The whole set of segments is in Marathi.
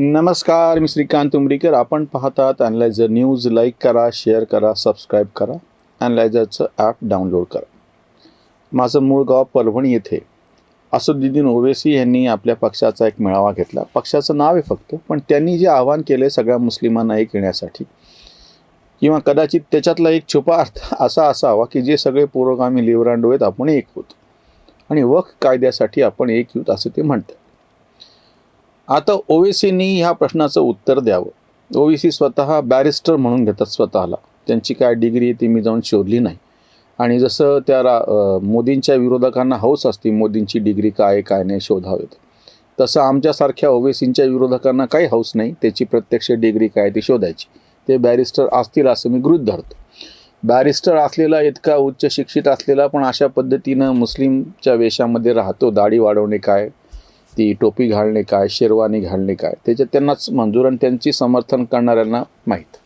नमस्कार मी श्रीकांत उमरीकर. आपण पाहतात अनलायझर न्यूज लाईक करा शेअर करा सबस्क्राईब करा. अनलायझरचं ॲप डाउनलोड करा. माझं मूळ गाव परभणी येथे असुद्दीन ओवेसी यांनी आपल्या पक्षाचा एक मेळावा घेतला. पक्षाचं नाव आहे फक्त पण त्यांनी जे आवाहन केले सगळ्या मुस्लिमांना एक येण्यासाठी किंवा कदाचित त्याच्यातला एक छुपा अर्थ असा असावा की जे सगळे पुरोगामी लिवरांडो आहेत आपण एक होतो. आणि वक्फ कायद्यासाठी आपण एक येऊत असं ते म्हणतात. आता ओवेसीनी ह्या प्रश्नाचं उत्तर द्यावं. ओवेसी स्वतः बॅरिस्टर म्हणून घेतात स्वतःला. त्यांची काय डिग्री ती मी जाऊन शोधली नाही. आणि जसं त्या रा मोदींच्या विरोधकांना हौस असते मोदींची डिग्री काय आहे, काय नाही शोधावेत. तसं आमच्यासारख्या ओवेसींच्या विरोधकांना काही हौस नाही त्याची प्रत्यक्ष डिग्री काय ती शोधायची. ते बॅरिस्टर असतील असं मी गृहित धरतो. बॅरिस्टर असलेला इतका उच्च शिक्षित असलेला पण अशा पद्धतीनं मुस्लिमच्या वेशामध्ये राहतो दाढी वाढवणे काय ती टोपी घालणे काय शेरवानी घालणे काय त्याच्यात त्यांनाच मंजूर आणि त्यांची समर्थन करणाऱ्यांना माहीत.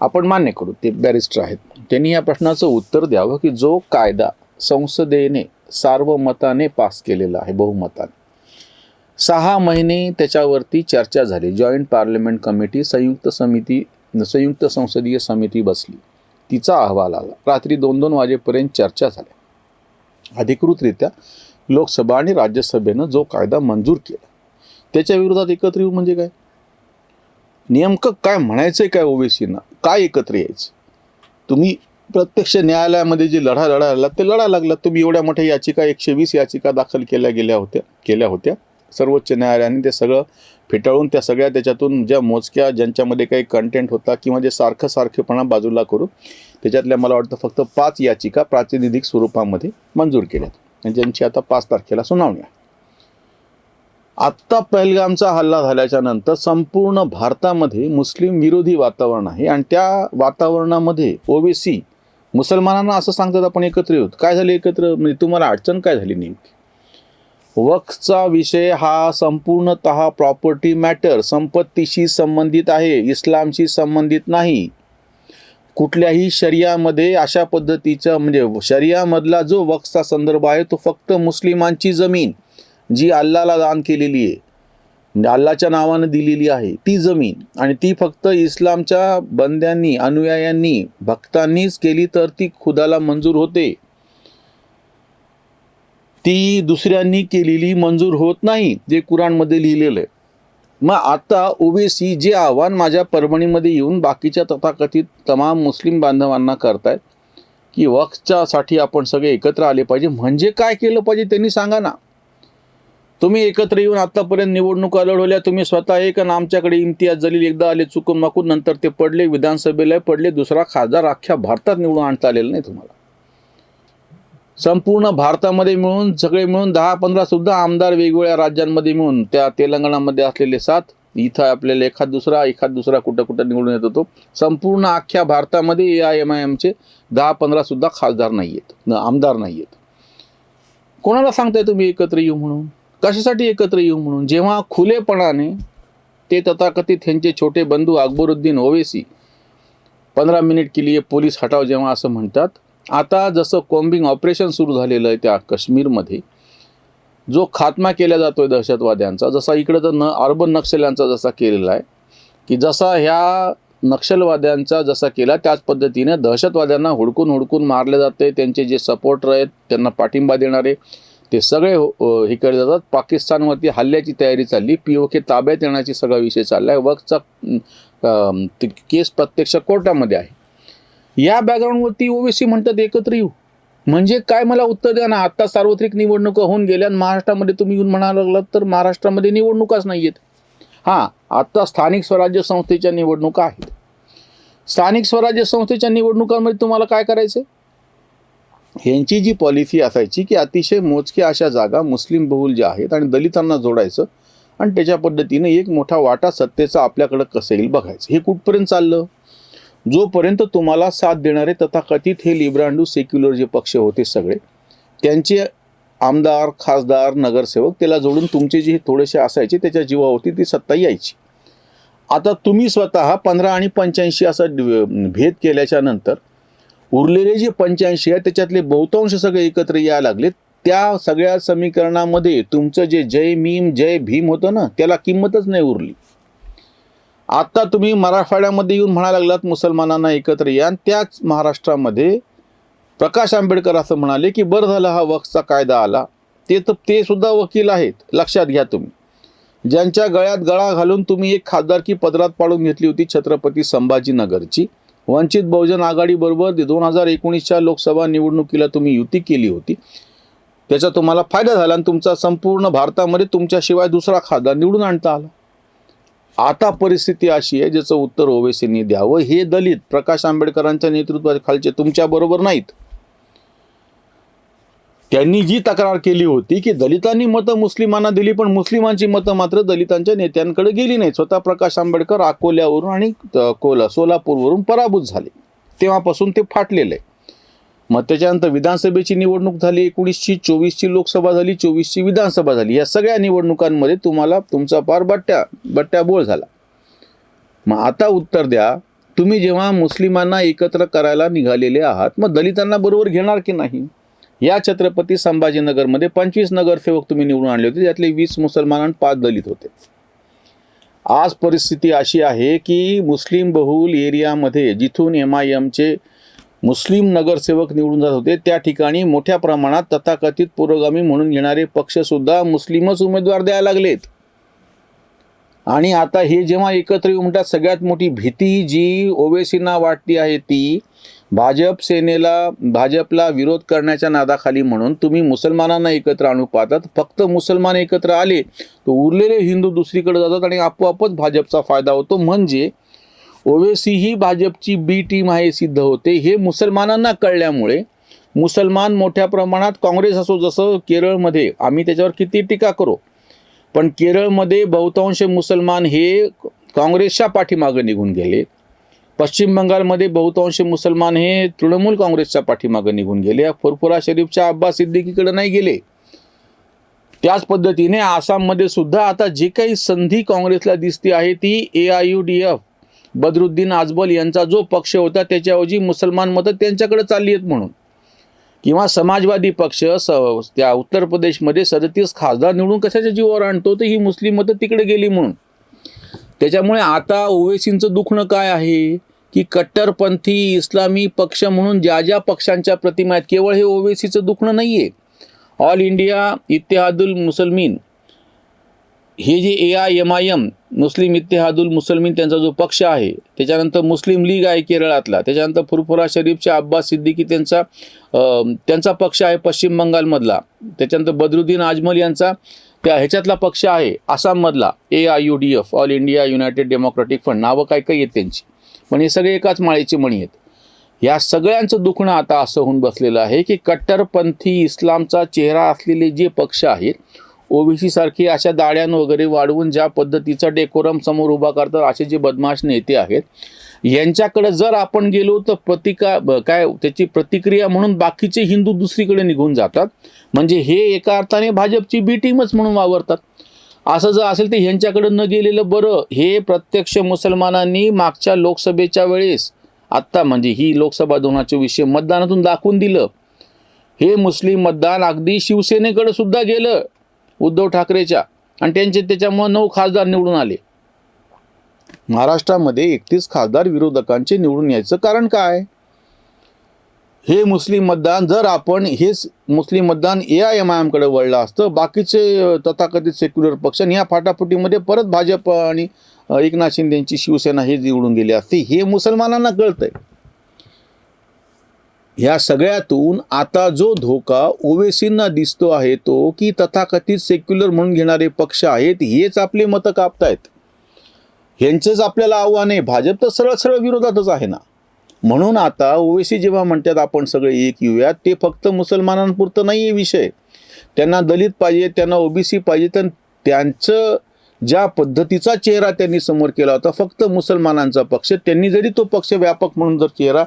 आपण मान्य करू ते बॅरिस्टर आहेत. त्यांनी या प्रश्नाचं उत्तर द्यावं की जो कायदा संसदेने सार्वमताने पास केलेला आहे बहुमताने. सहा महिने त्याच्यावरती चर्चा झाली. जॉईंट पार्लमेंट कमिटी संयुक्त समिती संयुक्त संसदीय समिती बसली. तिचा अहवाल आला. रात्री दोन दोन वाजेपर्यंत चर्चा झाल्या. अधिकृतरित्या लोकसभा आणि राज्यसभेनं जो कायदा मंजूर केला. त्याच्या विरोधात एकत्र येऊ म्हणजे काय? नेमकं काय म्हणायचं आहे काय ओबीसींना? काय एकत्र यायचं? तुम्ही प्रत्यक्ष न्यायालयामध्ये जे लढा लढा लागला ते लढा लागला. तुम्ही एवढ्या मोठ्या याचिका एकशे वीस याचिका दाखल केल्या गेल्या होत्या केल्या होत्या. सर्वोच्च न्यायालयाने ते सगळं फेटाळून त्या सगळ्या त्याच्यातून ज्या मोजक्या ज्यांच्यामध्ये काही कंटेंट होता किंवा जे सारखं सारखेपणा बाजूला करू त्याच्यातल्या मला वाटतं फक्त पाच याचिका प्रातिनिधिक स्वरूपामध्ये मंजूर केल्यात. म्हणजे ज्यांची आता पाच तारखेला सुनावणी आहे. आत्ता पहलगामचा हल्ला झाल्याच्यानंतर संपूर्ण भारतामध्ये मुस्लिम विरोधी वातावरण आहे आणि त्या वातावरणामध्ये ओबीसी मुसलमानांना असं सांगतात आपण एकत्र येऊत. काय झाले एकत्र? म्हणजे तुम्हाला अडचण काय झाली नेमकी? वक्फचा विषय हा संपूर्णत प्रॉपर्टी मॅटर संपत्तीशी संबंधित आहे इस्लामशी संबंधित नाही. कुठल्याही शरियामध्ये अशा पद्धतीचं म्हणजे शरियामधला जो वक्सचा संदर्भ आहे तो फक्त मुस्लिमांची जमीन जी अल्लाला दान केलेली आहे म्हणजे अल्लाच्या नावानं दिलेली आहे ती जमीन. आणि ती फक्त इस्लामच्या बंद्यांनी अनुयायांनी भक्तांनीच केली तर ती खुदाला मंजूर होते. ती दुसऱ्यांनी केलेली मंजूर होत नाही जे कुराणमध्ये लिहिलेलं आहे. मग आता ओबीसी जे आव्हान माझ्या परभणीमध्ये येऊन बाकीच्या तथाकथित तमाम मुस्लिम बांधवांना करतायत की वक्फच्यासाठी आपण सगळे एकत्र आले पाहिजे. म्हणजे काय केलं पाहिजे त्यांनी सांगा ना. तुम्ही एकत्र येऊन आतापर्यंत निवडणुका लढवल्या तुम्ही स्वतः एक आणि आमच्याकडे इम्तियाज जलील एकदा आले चुकून माकून नंतर ते पडले विधानसभेला पडले दुसरा खासदार अख्ख्या भारतात निवडून आणता आलेला नाही तुम्हाला. संपूर्ण भारतामध्ये मिळून सगळे मिळून दहा पंधरा सुद्धा आमदार वेगवेगळ्या राज्यांमध्ये मिळून त्या तेलंगणामध्ये असलेले सात इथं आपल्याला एखाद दुसरा एखाद दुसरा कुठं कुठं निवडून येत होतो. संपूर्ण अख्ख्या भारतामध्ये ए आय एम आय एमचे दहा पंधरा सुद्धा खासदार नाही आहेत न आमदार नाही आहेत कोणाला सांगताय तुम्ही एकत्र येऊ म्हणून? कशासाठी एकत्र येऊ म्हणून? जेव्हा खुलेपणाने ते तथाकथित ह्यांचे छोटे बंधू अकबरुद्दीन ओवेसी पंधरा मिनिट के लिए पोलीस हटाव जेव्हा असं म्हणतात आता जसं कोम्बिंग ऑपरेशन सुरू झालेलं आहे त्या काश्मीरमध्ये जो खात्मा केला जातो आहे दहशतवाद्यांचा जसा इकडं तर न अर्बन नक्षल्यांचा जसा केलेला आहे की जसा ह्या नक्षलवाद्यांचा जसा केला त्याच पद्धतीने दहशतवाद्यांना हुडकून हुडकून मारले जाते त्यांचे जे सपोर्टर आहेत त्यांना पाठिंबा देणारे ते सगळे हो, हो- हे केले जातात. पाकिस्तानवरती हल्ल्याची तयारी चालली पी ओ के ताब्यात येण्याची सगळा विषय चालला आहे वक्तचा ते केस प्रत्यक्ष कोर्टामध्ये आहे. या बॅकग्राऊंडवरती ओबीसी म्हणतात एकत्र येऊ. म्हणजे काय मला उत्तर द्या ना? आत्ता सार्वत्रिक निवडणुका होऊन गेल्या आणि महाराष्ट्रामध्ये तुम्ही येऊन म्हणायला लागलात तर महाराष्ट्रामध्ये निवडणुकाच नाही आहेत हां आत्ता स्थानिक स्वराज्य संस्थेच्या निवडणुका आहेत. स्थानिक स्वराज्य संस्थेच्या निवडणुकांमध्ये तुम्हाला काय करायचं ह्यांची जी पॉलिसी असायची की अतिशय मोजक्या अशा जागा मुस्लिम बहुल ज्या आहेत आणि दलितांना जोडायचं आणि त्याच्या पद्धतीनं एक मोठा वाटा सत्तेचा आपल्याकडं कसं येईल बघायचं. हे कुठपर्यंत चाललं? जोपर्यंत तुम्हाला साथ देणारे तथाकथित हे लिब्रांडू सेक्युलर जे पक्ष होते सगळे त्यांचे आमदार खासदार नगरसेवक त्याला जोडून तुमचे जे थोडेसे असायचे त्याच्या जीवावरती ती सत्ता यायची. आता तुम्ही स्वतः पंधरा आणि पंच्याऐंशी असा भेद केल्याच्यानंतर उरलेले जे पंच्याऐंशी आहे त्याच्यातले बहुतांश सगळे एकत्र यायला लागले त्या सगळ्या समीकरणामध्ये तुमचं जे जय मीम जय भीम होतं ना त्याला किंमतच नाही उरली. आता तुम्ही मराठवाड्यामध्ये येऊन म्हणायला लागलात मुसलमानांना एकत्र या आणि त्याच महाराष्ट्रामध्ये प्रकाश आंबेडकर असं म्हणाले की बरं झालं हा वक्सचा कायदा आला. ते तर ते सुद्धा वकील आहेत लक्षात घ्या तुम्ही. ज्यांच्या गळ्यात गळा घालून तुम्ही एक खासदारकी पदरात पाडून घेतली होती छत्रपती संभाजीनगरची. वंचित बहुजन आघाडीबरोबर दोन हजार एकोणीसच्या लोकसभा निवडणुकीला तुम्ही युती केली होती. त्याचा तुम्हाला फायदा झाला आणि तुमचा संपूर्ण भारतामध्ये तुमच्याशिवाय दुसरा खासदार निवडून आणता आला. आता परिस्थिती अशी आहे ज्याचं उत्तर ओवेसींनी द्यावं हे दलित प्रकाश आंबेडकरांच्या नेतृत्वाखालचे तुमच्या बरोबर नाहीत. त्यांनी जी तक्रार केली होती की दलितांनी मतं मुस्लिमांना दिली पण मुस्लिमांची मतं मात्र दलितांच्या नेत्यांकडे गेली नाही स्वतः प्रकाश आंबेडकर अकोल्यावरून आणि कोला सोलापूरवरून पराभूत झाले. तेव्हापासून ते फाटलेलं. आहे मग त्याच्यानंतर विधानसभेची निवडणूक झाली एकोणीसची चोवीसची लोकसभा झाली चोवीसची विधानसभा झाली. या सगळ्या निवडणुकांमध्ये तुम्हाला तुमचा पार बट्ट्या बट्ट्याबोळ झाला. मग आता उत्तर द्या तुम्ही जेव्हा मुस्लिमांना एकत्र करायला निघालेले आहात मग दलितांना बरोबर घेणार की नाही? या छत्रपती संभाजीनगरमध्ये पंचवीस नगरसेवक तुम्ही निवडून आणले होते त्यातले वीस मुसलमान आणि पाच दलित होते. आज परिस्थिती अशी आहे की मुस्लिम बहुल एरियामध्ये जिथून एम आय एमचे मुस्लिम नगरसेवक निवडून जात होते. त्या ठिकाणी मोठ्या प्रमाणात तथाकथित पुरोगामी म्हणून येणारे पक्षसुद्धा मुस्लिमच उमेदवार द्यायला लागलेत. आणि आता हे जेव्हा एकत्र येऊन म्हणतात सगळ्यात मोठी भीती जी ओवेसींना वाटती आहे ती भाजप सेनेला भाजपला विरोध करण्याच्या नादाखाली म्हणून तुम्ही मुसलमानांना एकत्र आणू पाहतात. फक्त मुसलमान एकत्र आले तर उरलेले हिंदू दुसरीकडे जातात आणि आपोआपच भाजपचा फायदा होतो. म्हणजे ओवेसी ही भाजपची बी टीम आहे सिद्ध होते. हे मुसलमानांना कळल्यामुळे मुसलमान मोठ्या प्रमाणात काँग्रेस असो जसं केरळमध्ये आम्ही त्याच्यावर किती टीका करू? पण केरळमध्ये बहुतांश मुसलमान हे काँग्रेसच्या पाठीमागं निघून गेले. पश्चिम बंगालमध्ये बहुतांश मुसलमान हे तृणमूल काँग्रेसच्या पाठीमागं निघून गेले. फुरफुरा शरीफच्या अब्बा सिद्दीकीकडे नाही गेले. त्याच पद्धतीने आसाममध्ये सुद्धा आता जे काही संधी काँग्रेसला दिसते आहे ती A I U D F Badruddin Ajmal यांचा जो पक्ष होता त्याच्याऐवजी मुसलमान मतं त्यांच्याकडे चालली आहेत म्हणून. किंवा समाजवादी पक्ष स त्या उत्तर प्रदेशमध्ये सदतीस खासदार निवडून कशाच्या जीवावर आणतो तर ही मुस्लिम मतं तिकडे गेली म्हणून. त्याच्यामुळे आता ओवेसींचं दुखणं काय आहे? की कट्टरपंथी इस्लामी पक्ष म्हणून ज्या ज्या पक्षांच्या प्रतिमा आहेत केवळ हे ओवेसीचं दुखणं नाही आहे ऑल इंडिया इत्तेहादुल मुसलमीन हे जे A I M I M Muslim Ittehadul Muslimeen त्यांचा जो पक्ष आहे त्याच्यानंतर मुस्लिम लीग आहे केरळातला त्याच्यानंतर फुरफुरा शरीफच्या अब्बास सिद्दीकी त्यांचा त्यांचा पक्ष आहे पश्चिम बंगालमधला त्याच्यानंतर बदरुद्दीन आजमल यांचा त्या ह्याच्यातला पक्ष आहे आसाममधला A I U D F all India united democratic fund नावं काय काय आहेत त्यांची? पण हे सगळे एकाच माळेची म्हणी आहेत. या सगळ्यांचं दुखणं आता असं होऊन बसलेलं आहे की कट्टरपंथी इस्लामचा चेहरा असलेले जे पक्ष आहेत ओबीसी सारखी अशा दाड्यां वगैरे वाढवून ज्या पद्धतीचा डेकोरम समोर उभा करतात असे जे बदमाश नेते आहेत यांच्याकडे जर आपण गेलो तर प्रतिका ब- काय त्याची प्रतिक्रिया म्हणून बाकीचे हिंदू दुसरीकडे निघून जातात. म्हणजे हे एका अर्थाने भाजपची बी टीमच म्हणून वावरतात. असं जर असेल तर ह्यांच्याकडे न गेलेलं बरं. हे प्रत्यक्ष मुसलमानांनी मागच्या लोकसभेच्या वेळेस आत्ता म्हणजे ही लोकसभा दोन हजार चोवीसशे मतदानातून दाखवून दिलं. हे मुस्लिम मतदान अगदी शिवसेनेकडे सुद्धा गेलं. उद्धव ठाकरेच्या आणि त्यांचे त्याच्यामुळे नऊ खासदार निवडून आले. महाराष्ट्रामध्ये एकतीस खासदार विरोधकांचे निवडून यायचं कारण काय? हे मुस्लिम मतदान जर आपण हेच मुस्लिम मतदान ए आय एम आय एमकडे वळलं असतं बाकीचे तथाकथित सेक्युलर पक्ष आणि या फाटाफुटीमध्ये परत भाजप आणि एकनाथ शिंदेची शिवसेना हे निवडून गेली असती हे मुसलमानांना कळतंय. ह्या सगळ्यातून आता जो धोका ओवेसींना दिसतो आहे तो की तथाकथित सेक्युलर म्हणून घेणारे पक्ष आहेत हेच आपले मतं कापतायत. ह्यांचंच आपल्याला आव्हान आहे. भाजप तर सरळ सरळ विरोधातच आहे ना. म्हणून आता ओवेसी जेव्हा म्हणतात आपण सगळे एक येऊयात ते फक्त मुसलमानांपुरतं नाही आहे विषय. त्यांना दलित पाहिजे त्यांना ओबीसी पाहिजे तर त्यांचं ज्या पद्धतीचा चेहरा त्यांनी समोर केला होता फक्त मुसलमानांचा पक्ष. त्यांनी जरी तो पक्ष व्यापक म्हणून जर चेहरा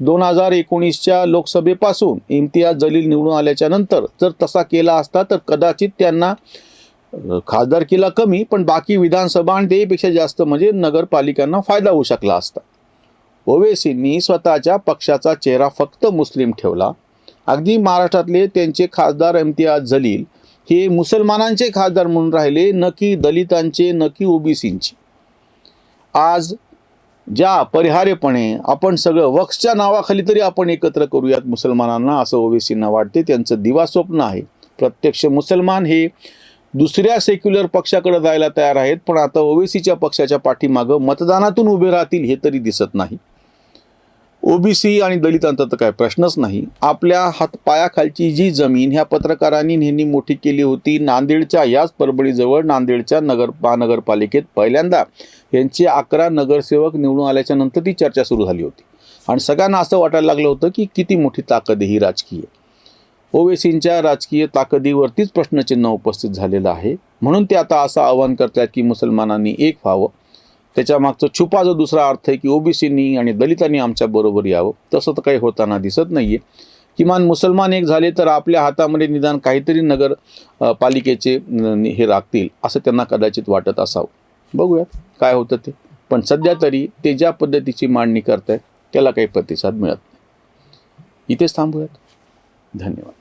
दोन हजार एकोणीसच्या लोकसभेपासून इम्तियाज जलील निवडून आल्याच्यानंतर जर तसा केला असता तर कदाचित त्यांना खासदारकीला कमी पण बाकी विधानसभा आणि तेपेक्षा जास्त म्हणजे नगरपालिकांना फायदा होऊ शकला असता. ओवेसींनी स्वतःच्या पक्षाचा चेहरा फक्त मुस्लिम ठेवला. अगदी महाराष्ट्रातले त्यांचे खासदार इम्तियाज जलील हे मुसलमानांचे खासदार म्हणून राहिले न की दलितांचे न की ओबीसींचे. आज ज्या अपरिहार्यपणे आपण सगळं वक्सच्या नावाखाली तरी आपण एकत्र करूयात मुसलमानांना असं ओवेसींना वाटते. त्यांचं दिवास्वप्न आहे. प्रत्यक्ष मुसलमान हे दुसऱ्या सेक्युलर पक्षाकडे जायला तयार आहेत पण आता ओवेसीच्या पक्षाच्या पाठीमागं मतदानातून उभे राहतील हे तरी दिसत नाही. ओबीसी आणि दलितांचा तर काय प्रश्नच नाही. आपल्या हात पायाखालची जी जमीन ह्या पत्रकारांनी नेहमी मोठी केली होती नांदेडच्या याच परभणीजवळ नांदेडच्या नगर महानगरपालिकेत पहिल्यांदा. यांचे अकरा नगरसेवक निवडून आल्याच्यानंतर ती चर्चा सुरू झाली होती. आणि सगळ्यांना असं वाटायला लागलं होतं की किती मोठी ताकद ही राजकीय. ओवेसींच्या राजकीय ताकदीवरतीच प्रश्नचिन्ह उपस्थित झालेलं आहे. म्हणून ते आता असं आवाहन करतात की मुसलमानांनी एक व्हावं. त्याच्या मागचं छुपा जो दुसरा अर्थ आहे की ओबीसींनी आणि दलितांनी आमच्या बरोबर यावं. तसं तर काही होताना दिसत नाही आहे किमान मुसलमान एक झाले तर आपल्या हातामध्ये निदान काहीतरी नगर पालिकेचे हे राखतील असं त्यांना कदाचित वाटत असावं. बघूयात काय होतं ते. पण सध्या तरी ते ज्या पद्धतीची मांडणी करत आहे त्याला काही प्रतिसाद मिळत नाही. इथेच थांबूयात. धन्यवाद.